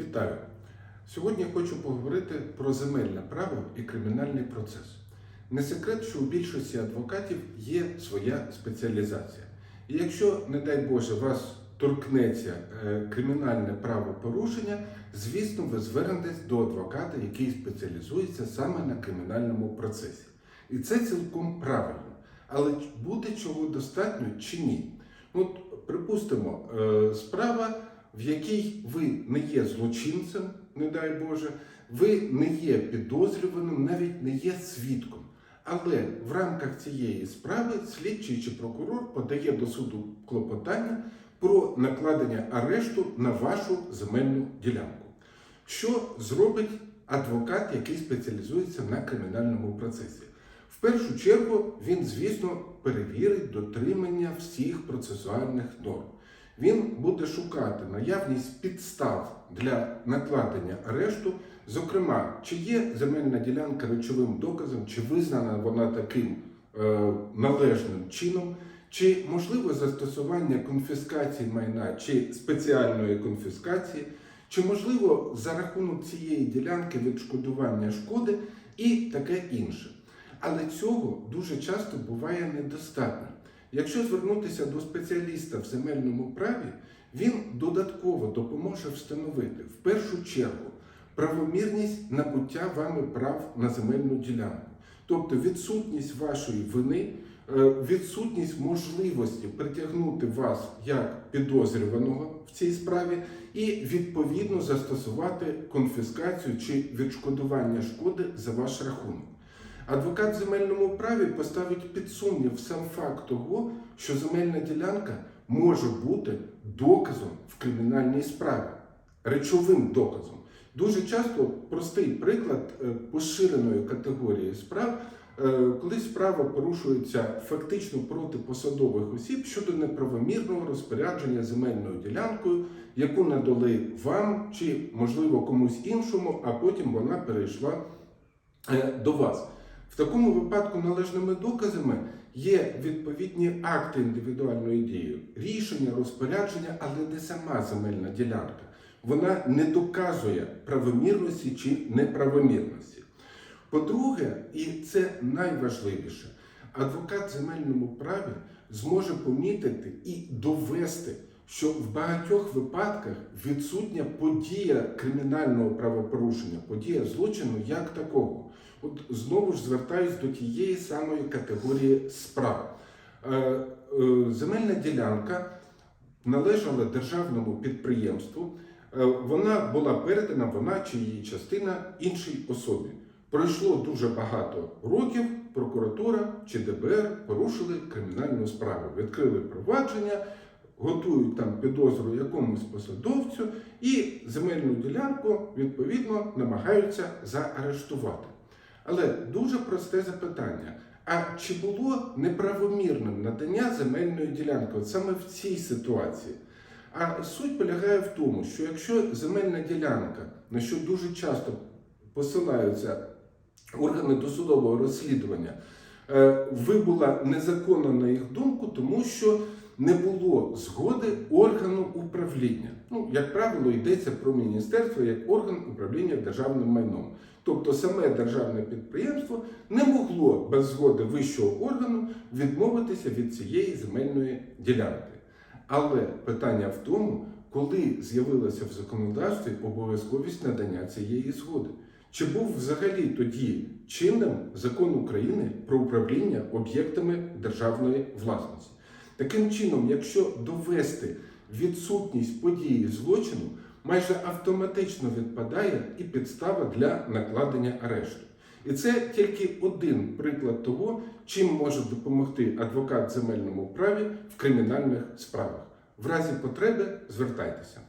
Вітаю! Сьогодні хочу поговорити про земельне право і кримінальний процес. Не секрет, що у більшості адвокатів є своя спеціалізація. І якщо, не дай Боже, вас торкнеться е, кримінальне правопорушення, звісно, ви звернетесь до адвоката, який спеціалізується саме на кримінальному процесі. І це цілком правильно. Але буде чого достатньо чи ні? От, припустимо, е, справа, в якій ви не є злочинцем, не дай Боже, ви не є підозрюваним, навіть не є свідком. Але в рамках цієї справи слідчий чи прокурор подає до суду клопотання про накладення арешту на вашу земельну ділянку. Що зробить адвокат, який спеціалізується на кримінальному процесі? В першу чергу він, звісно, перевірить дотримання всіх процесуальних норм. Він буде шукати наявність підстав для накладення арешту, зокрема, чи є земельна ділянка речовим доказом, чи визнана вона таким е, належним чином, чи можливе застосування конфіскації майна чи спеціальної конфіскації, чи можливо за рахунок цієї ділянки відшкодування шкоди і таке інше. Але цього дуже часто буває недостатньо. Якщо звернутися до спеціаліста в земельному праві, він додатково допоможе встановити в першу чергу правомірність набуття вами прав на земельну ділянку, тобто відсутність вашої вини, е, відсутність можливості притягнути вас як підозрюваного в цій справі і відповідно застосувати конфіскацію чи відшкодування шкоди за ваш рахунок. Адвокат в земельному праві поставить під сумнів сам факт того, що земельна ділянка може бути доказом в кримінальній справі, речовим доказом. Дуже часто простий приклад е, поширеної категорії справ, е, коли справа порушується фактично проти посадових осіб щодо неправомірного розпорядження земельною ділянкою, яку надали вам чи, можливо, комусь іншому, а потім вона перейшла е, до вас. В такому випадку належними доказами є відповідні акти індивідуальної дії, рішення, розпорядження, але не сама земельна ділянка. Вона не доказує правомірності чи неправомірності. По-друге, і це найважливіше, адвокат в земельному праві зможе помітити і довести, що в багатьох випадках відсутня подія кримінального правопорушення, подія злочину як такого. От знову ж звертаюсь до тієї самої категорії справ. Е, е, Земельна ділянка належала державному підприємству. Е, Вона була передана, вона чи її частина іншій особі. Пройшло дуже багато років. Прокуратура чи ДБР порушили кримінальну справу, відкрили провадження, готують там підозру якомусь посадовцю і земельну ділянку відповідно намагаються заарештувати. Але дуже просте запитання: а чи було неправомірним надання земельної ділянки от саме в цій ситуації? А суть полягає в тому, що якщо земельна ділянка, на що дуже часто посилаються органи досудового розслідування, вибула незаконно на їх думку, тому що не було згоди органу управління. Ну, як правило, йдеться про міністерство як орган управління державним майном. Тобто саме державне підприємство не могло без згоди вищого органу відмовитися від цієї земельної ділянки. Але питання в тому, коли з'явилася в законодавстві обов'язковість надання цієї згоди. Чи був взагалі тоді чинним закон України про управління об'єктами державної власності? Таким чином, якщо довести відсутність події злочину, майже автоматично відпадає і підстава для накладення арешту. І це тільки один приклад того, чим може допомогти адвокат в земельному праві в кримінальних справах. В разі потреби звертайтеся.